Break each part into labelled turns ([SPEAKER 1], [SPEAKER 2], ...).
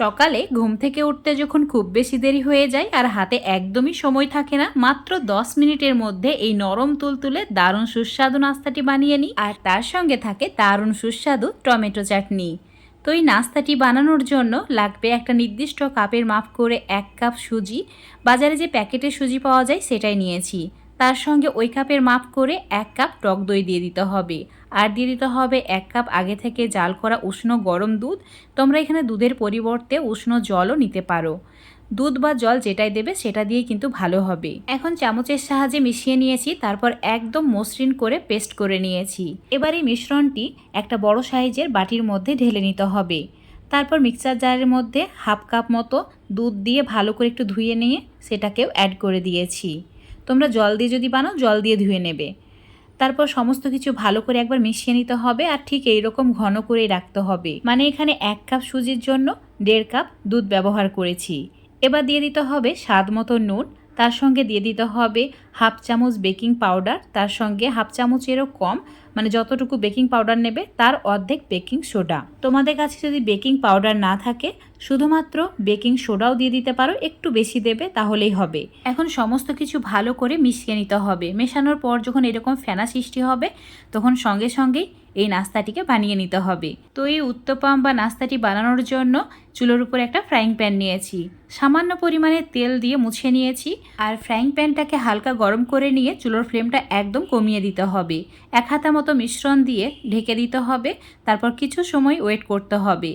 [SPEAKER 1] সকালে ঘুম থেকে উঠতে যখন খুব বেশি দেরি হয়ে যায় আর হাতে একদমই সময় থাকে না, মাত্র দশ মিনিটের মধ্যে এই নরম তুলতুলে দারুণ সুস্বাদু নাস্তাটি বানিয়ে নিই। আর তার সঙ্গে থাকে দারুণ সুস্বাদু টমেটো চাটনি। তো এই নাস্তাটি বানানোর জন্য লাগবে একটা নির্দিষ্ট কাপের মাপ করে এক কাপ সুজি। বাজারে যে প্যাকেটে সুজি পাওয়া যায় সেটাই নিয়েছি। তার সঙ্গে ওই কাপের মাপ করে এক কাপ টক দই দিয়ে দিতে হবে। আর দিয়ে দিতে হবে এক কাপ আগে থেকে জাল করা উষ্ণ গরম দুধ। তোমরা এখানে দুধের পরিবর্তে উষ্ণ জলও নিতে পারো। দুধ বা জল যেটাই দেবে সেটা দিয়ে কিন্তু ভালো হবে। এখন চামচের সাহায্যে মিশিয়ে নিয়েছি, তারপর একদম মসৃণ করে পেস্ট করে নিয়েছি। এবার এই মিশ্রণটি একটা বড় সাইজের বাটির মধ্যে ঢেলে নিতে হবে। তারপর মিক্সার জারের মধ্যে হাফ কাপ মতো দুধ দিয়ে ভালো করে একটু ধুয়ে নিয়ে সেটাকেও অ্যাড করে দিয়েছি। তোমরা জল দিয়ে যদি বানাও, জল দিয়ে ধুয়ে নেবে। তারপর সমস্ত কিছু ভালো করে একবার মিশিয়ে নিতে হবে আর ঠিক এই রকম ঘন করে রাখতে হবে। মানে এখানে এক কাপ সুজির জন্য দেড় কাপ দুধ ব্যবহার করেছি। এবার দিয়ে দিতে হবে স্বাদ মতো নুন, তার সঙ্গে দিয়ে দিতে হবে হাফ চামচ বেকিং পাউডার, তার সঙ্গে হাফ চামচেরও কম মানে যতটুকু বেকিং পাউডার নেবে তার অর্ধেক বেকিং সোডা। তোমাদের কাছে যদি বেকিং পাউডার না থাকে, শুধুমাত্র বেকিং সোডাও দিয়ে দিতে পারো, একটু বেশি দেবে তাহলেই হবে। এখন সমস্ত কিছু ভালো করে মিশিয়ে নিতে হবে। মেশানোর পর যখন এরকম ফেনা সৃষ্টি হবে, তখন সঙ্গে সঙ্গেই এই নাস্তাটিকে বানিয়ে নিতে হবে। তো এই উত্তপম বা নাস্তাটি বানানোর জন্য চুলোর উপর একটা ফ্রাইং প্যান নিয়েছি। সামান্য পরিমাণে তেল দিয়ে মুছে নিয়েছি আর ফ্রাইং প্যানটাকে হালকা গরম করে নিয়ে চুলোর ফ্লেমটা একদম কমিয়ে দিতে হবে। এক হাতা মতো মিশ্রণ দিয়ে ঢেকে দিতে হবে। তারপর কিছু সময় ওয়েট করতে হবে।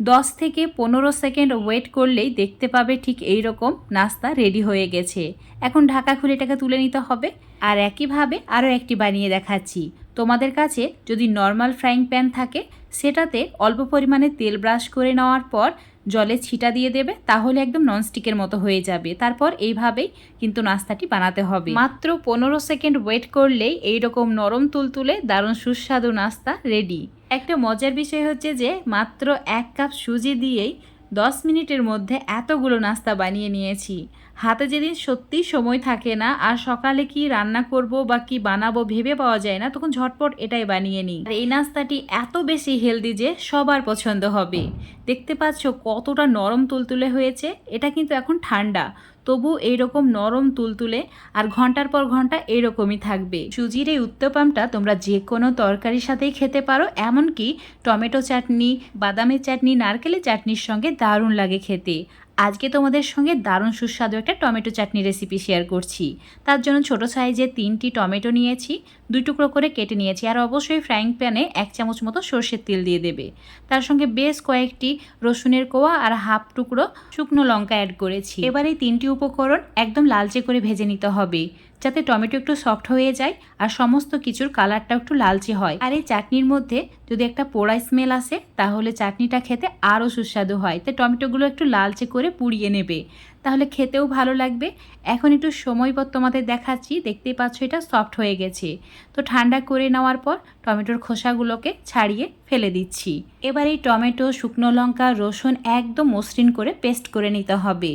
[SPEAKER 1] দশ থেকে পনেরো সেকেন্ড ওয়েট করলেই দেখতে পাবে ঠিক এই রকম নাস্তা রেডি হয়ে গেছে। এখন ঢাকা খুলে এটাকে তুলে নিতে হবে। আর একইভাবে আরও একটি বানিয়ে দেখাচ্ছি। তোমাদের কাছে যদি নর্মাল ফ্রাইং প্যান থাকে, সেটাতে অল্প পরিমাণে তেল ব্রাশ করে নেওয়ার পর জলে ছিটা দিয়ে দেবে, তাহলে একদম ননস্টিকের মতো হয়ে যাবে। তারপর এইভাবেই কিন্তু নাস্তাটি বানাতে হবে। মাত্র পনেরো সেকেন্ড ওয়েট করলেই এইরকম নরম তুলতুলে দারুণ সুস্বাদু নাস্তা রেডি একটা মজার বিষয় হচ্ছে যে, মাত্র এক কাপ সুজি দিয়েই দশ মিনিটের মধ্যে এতগুলো নাস্তা বানিয়ে নিয়েছি। হাতে যেদিন সত্যি সময় থাকে না, আর সকালে কি রান্না করব বা কি বানাবো ভেবে পাওয়া যায় না, তখন ঝটপট এটাই বানিয়ে নিই। আর এই নাস্তাটি এত বেশি হেলদি যে সবার পছন্দ হবে। দেখতে পাচ্ছ কতটা নরম তুলতুলে হয়েছে, এটা কিন্তু এখন ঠান্ডা। তবু এইরকম নরম তুলতুলে আর ঘণ্টার পর ঘণ্টা এইরকমই থাকবে। সুজির এই উত্তপামটা তোমরা যে কোনো তরকারির সাথেই খেতে পারো, এমনকি টমেটো চাটনি, বাদামের চাটনি, নারকেলের চাটনির সঙ্গে দারুণ লাগে খেতে। আজকে তোমাদের সঙ্গে দারুণ সুস্বাদু একটা টমেটো চাটনি রেসিপি শেয়ার করছি। তার জন্য ছোট সাইজে তিনটি টমেটো নিয়েছি, দুই টুকরো করে কেটে নিয়েছি আর অবশ্যই ফ্রাইং প্যানে এক চামচ মতো সর্ষের তেল দিয়ে দেবে। তার সঙ্গে বেশ কয়েকটি রসুনের কোয়া আর হাফ টুকরো শুকনো লঙ্কা অ্যাড করেছি। এবার এই তিনটি উপকরণ একদম লালচে করে ভেজে নিতে হবে। যাতে টমেটো একটু সফট হয়ে যায় আর সমস্ত কিছুর কালারটা একটু লালচে হয়। আর এই চাটনির মধ্যে যদি একটা পোড়া স্মেল আসে, তাহলে চাটনিটা খেতে আরও সুস্বাদু হয়। তো টমেটোগুলো একটু লালচে করে পুড়িয়ে নেবে। তাহলে খেতেও ভালো লাগবে। এখন একটু সময় পর তোমাদের দেখাচ্ছি। দেখতেই পাচ্ছ এটা সফট হয়ে গেছে। তো ঠান্ডা করে নেওয়ার পর টমেটোর খোসাগুলোকে ছাড়িয়ে ফেলে দিচ্ছি। এবার এই টমেটো, শুকনো লঙ্কা, রসুন একদম মসৃণ করে পেস্ট করে নিতে হবে।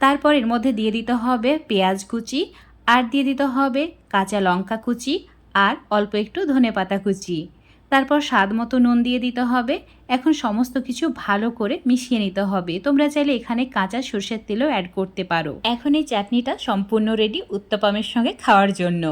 [SPEAKER 1] তারপর এর মধ্যে দিয়ে দিতে হবে পেঁয়াজ কুচি আর দিয়ে দিতে হবে কাঁচা লঙ্কা কুচি আর অল্প একটু ধনে পাতা কুচি। তারপর স্বাদ মতো নুন দিয়ে দিতে হবে। এখন সমস্ত কিছু ভালো করে মিশিয়ে নিতে হবে। তোমরা চাইলে এখানে কাঁচা সর্ষের তেলও অ্যাড করতে পারো। এখন এই চাটনিটা সম্পূর্ণ রেডি উত্তপমের সঙ্গে খাওয়ার জন্য।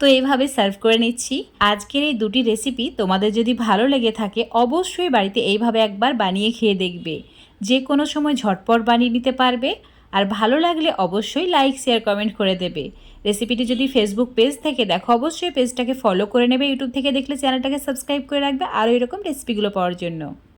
[SPEAKER 1] তো এইভাবে সার্ভ করে নিচ্ছি। আজকের এই দুটি রেসিপি তোমাদের যদি ভালো লেগে থাকে, অবশ্যই বাড়িতে এইভাবে একবার বানিয়ে খেয়ে দেখবে। যে কোনো সময় ঝটপট বানিয়ে নিতে পারবে। আর ভালো লাগলে অবশ্যই লাইক শেয়ার কমেন্ট করে দেবে। রেসিপিটি যদি ফেসবুক পেজ থেকে দেখো, অবশ্যই পেজটাকে ফলো করে নেবে। ইউটিউব থেকে দেখলে চ্যানেলটাকে সাবস্ক্রাইব করে রাখবে। আরও এরকম রেসিপিগুলো পাওয়ার জন্য।